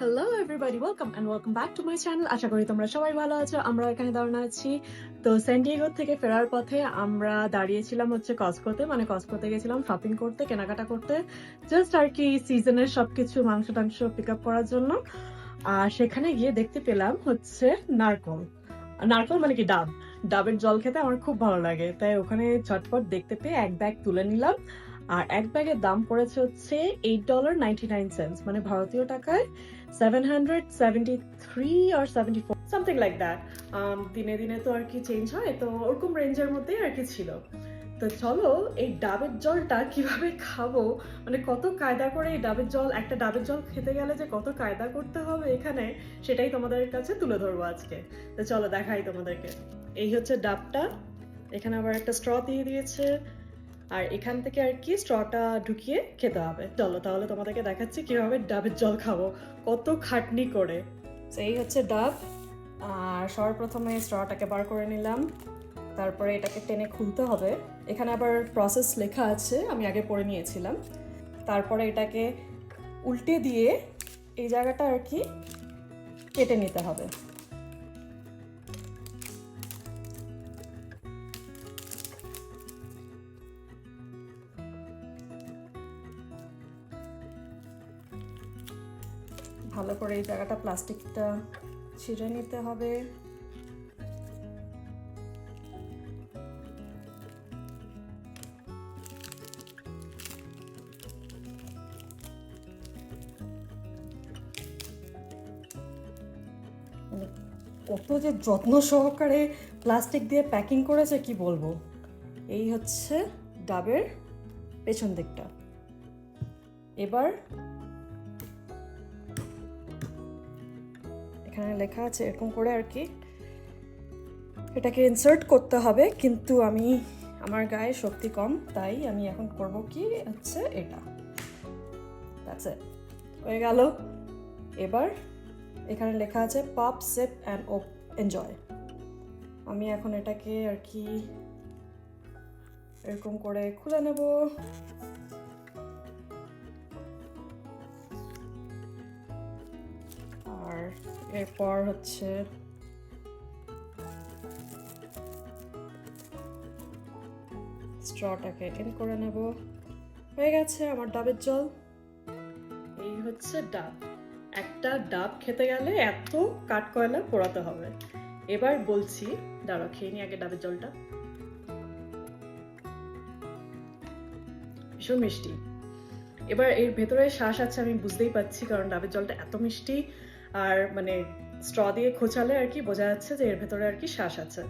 Hello everybody welcome and welcome back to my channel আশা করি তোমরা সবাই ভালো আছো আমরা এখানে দাঁড়ানো আছি। তো স্যান্ডিয়েগো থেকে ফেরার পথে আমরা দাঁড়িয়েছিলাম হচ্ছে কসকোতে মানে কসকোতে গেছিলাম শপিং করতে, কেনাকাটা করতে। জাস্ট আর কি সিজনের সবকিছু, মাংস টাংস পিক আপ করার জন্য। আর সেখানে গিয়ে দেখতে পেলাম হচ্ছে নারকল। নারকল মানে কি ডাব? ডাবের জল খেতে আমার খুব ভালো লাগে। তাই ওখানে ঝটপট দেখতে পেয়ে এক ব্যাগ তুলে নিলাম। আর এক ব্যাগের দাম পড়েছে হচ্ছে eight dollar ninety nine cents মানে ভারতীয় টাকায় seven hundred seventy three R seventy four something like that দিনে দিনে তো আর কি চেঞ্জ হয়, তো ওরকম রেঞ্জের মধ্যেই আর কি ছিল। তো চলো, এই ডাবের জলটা কীভাবে খাব? মানে কত কায়দা করে এই ডাবের জল, একটা ডাবের জল খেতে গেলে যে কত কায়দা করতে হবে এখানে, সেটাই তোমাদের কাছে তুলে ধরবো আজকে। তো চলো দেখাই তোমাদেরকে। এই হচ্ছে ডাবটা, এখানে আবার একটা স্ট্র দিয়ে দিয়েছে। আর এখান থেকে আর কি স্ট্রটা ঢুকিয়ে খেতে হবে। চলো তাহলে তোমাদেরকে দেখাচ্ছি কীভাবে ডাবের জল খাব। কত খাটনি করে। তো এই হচ্ছে ডাব। আর সর্বপ্রথমে স্ট্রটাকে বার করে নিলাম। তারপরে এটাকে টেনে খুলতে হবে। এখানে আবার প্রসেস লেখা আছে, আমি আগে পড়ে নিয়েছিলাম। তারপরে এটাকে উল্টে দিয়ে এই জায়গাটা আর কি কেটে নিতে হবে। ভালো করে এই জায়গাটা প্লাস্টিকটা ছিঁড়ে নিতে হবে। মানে কত যে যত্ন সহকারে প্লাস্টিক দিয়ে প্যাকিং করেছে, কি বলব? এই হচ্ছে ডাবের পেছন দিকটা। এবার এখানে লেখা আছে এরকম করে আর কি। এটাকে ইনসার্ট করতে হবে, কিন্তু আমি, আমার গায়ে শক্তি কম, তাই আমি এখন করব কি হচ্ছে এটা। ইট হয়ে গেল। এবার এখানে লেখা আছে pop sip and oh enjoy আমি এখন এটাকে আর কি এরকম করে খুলে নেব। এরপর হচ্ছে স্ট্রটাকে ইন করে নেব। হয়ে গেছে আমার ডাবের জল। এই হচ্ছে ডাব। একটা ডাব খেতে গেলে এত পোড়াতে হবে। এবার বলছি, দাঁড়াও, খেয়ে নি আগে ডাবের জলটা। ভীষণ মিষ্টি। এবার এর ভেতরে শ্বাস আছে আমি বুঝতেই পাচ্ছি কারণ ডাবের জলটা এত মিষ্টি। আর মানে স্ট্র দিয়ে খোঁচালে আর কি বোঝা যাচ্ছে যে এর ভেতরে আর কি শ্বাস আছে।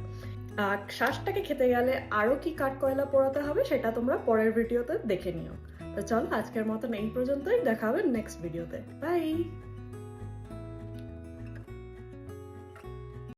আর শ্বাসটাকে খেতে গেলে আরও কি কাঠকয়লা পোড়াতে হবে সেটা তোমরা পরের ভিডিওতে দেখে নিও। তো চলো আজকের মতন এই পর্যন্তই, দেখা হবে নেক্সট ভিডিওতে বাই